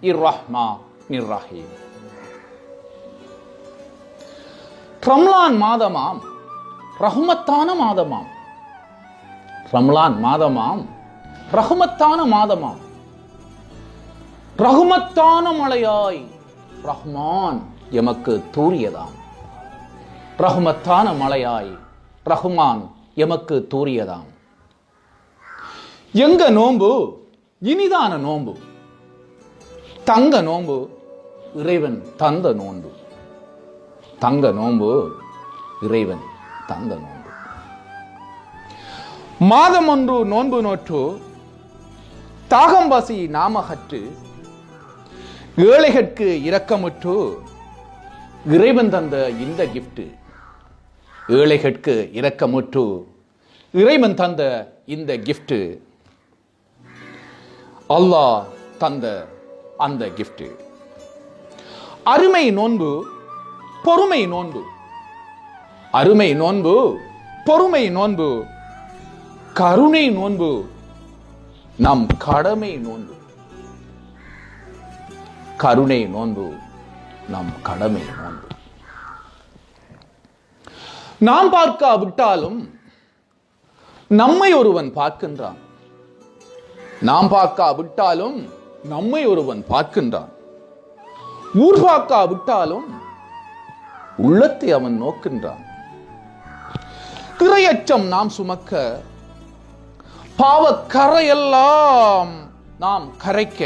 இர் ரஹ்மா நிர் ரஹீம் ரம்லான் மாதமாம் ரஹ்மத்தான மாதமாம். ரம்லான் மாதமாம் ரஹ்மத்தான மாதமாம். ரஹ்மத்தான மலையாய் ரஹ்மான் எமக்கு தூரியதாம். ரஹ்மத்தான மலையாய் ரஹ்மான் எமக்கு தூரியதாம். எங்க நோன்பு? இனிதான நோன்பு. தங்க நோன்பு. இறைவன் தந்த நோன்பு. தங்க நோன்பு இறைவன் தந்த நோன்பு. மாதம் ஒன்று நோன்பு நோற்று தாகம்பசி நாமகற்று ஏழைகட்கு இரக்கமுற்று இறைவன் தந்த இந்த கிஃப்ட் ஏழைகட்கு இரக்கமுற்று இறைவன் தந்த இந்த கிஃப்ட் அல்லாஹ் தந்த அந்த கிஃப்ட் அருமை நோன்பு பொறுமை நோன்பு. அருமை நோன்பு பொறுமை நோன்பு. கருணை நோன்பு நம் கடமை நோன்பு. கருணை நோன்பு நம் கடமை நோன்பு. நாம் பார்க்காவிட்டாலும் நம்மை ஒருவன் பார்க்கின்றான். நாம் பார்க்காவிட்டாலும் நம்மை ஒருவன் பார்க்கின்றான். ஊர்வாக்கா விட்டாலும் உள்ளத்தை அவன் நோக்கின்றான். திரையச்சம் நாம் சுமக்க பாவ கரையெல்லாம் நாம் கரைக்க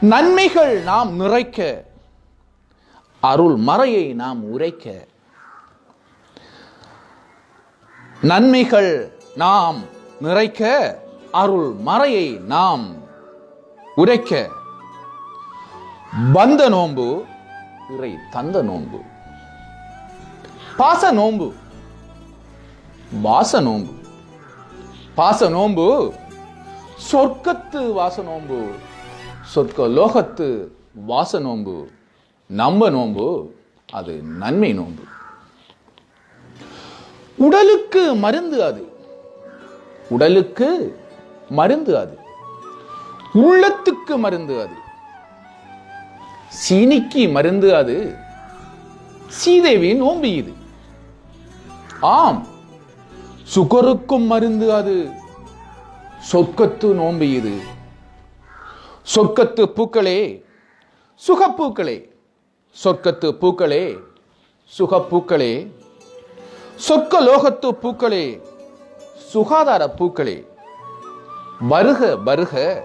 நன்மைகள் நாம் நிறைக்க அருள் மறையை நாம் உரைக்க நன்மைகள் நாம் நிறைக்க அருள் மறையை நாம் உரைக்க. வந்த நோன்பு இறை தந்த நோன்பு. பாச நோன்பு வாச நோன்பு. பாச நோன்பு சொர்க்கத்து வாச நோன்பு. சொர்க்க லோகத்து வாச நோன்பு. நம்ப நோன்பு அது நன்மை நோன்பு. உடலுக்கு மருந்து அது. உடலுக்கு மருந்து அது. உள்ளத்துக்கு மருந்து அது. சீனிக்கு மருந்து அது. சீதேவியின் நோம்பு இது. ஆம் சுகருக்கும் மருந்து அது. சொர்க்கத்து நோம்பு இது. சொர்க்கத்து பூக்களே சுகப்பூக்களே. சொர்க்கத்து பூக்களே சுகப்பூக்களே. சொர்க்க லோகத்து பூக்களே சுகாதார பூக்களே. வருக வருக.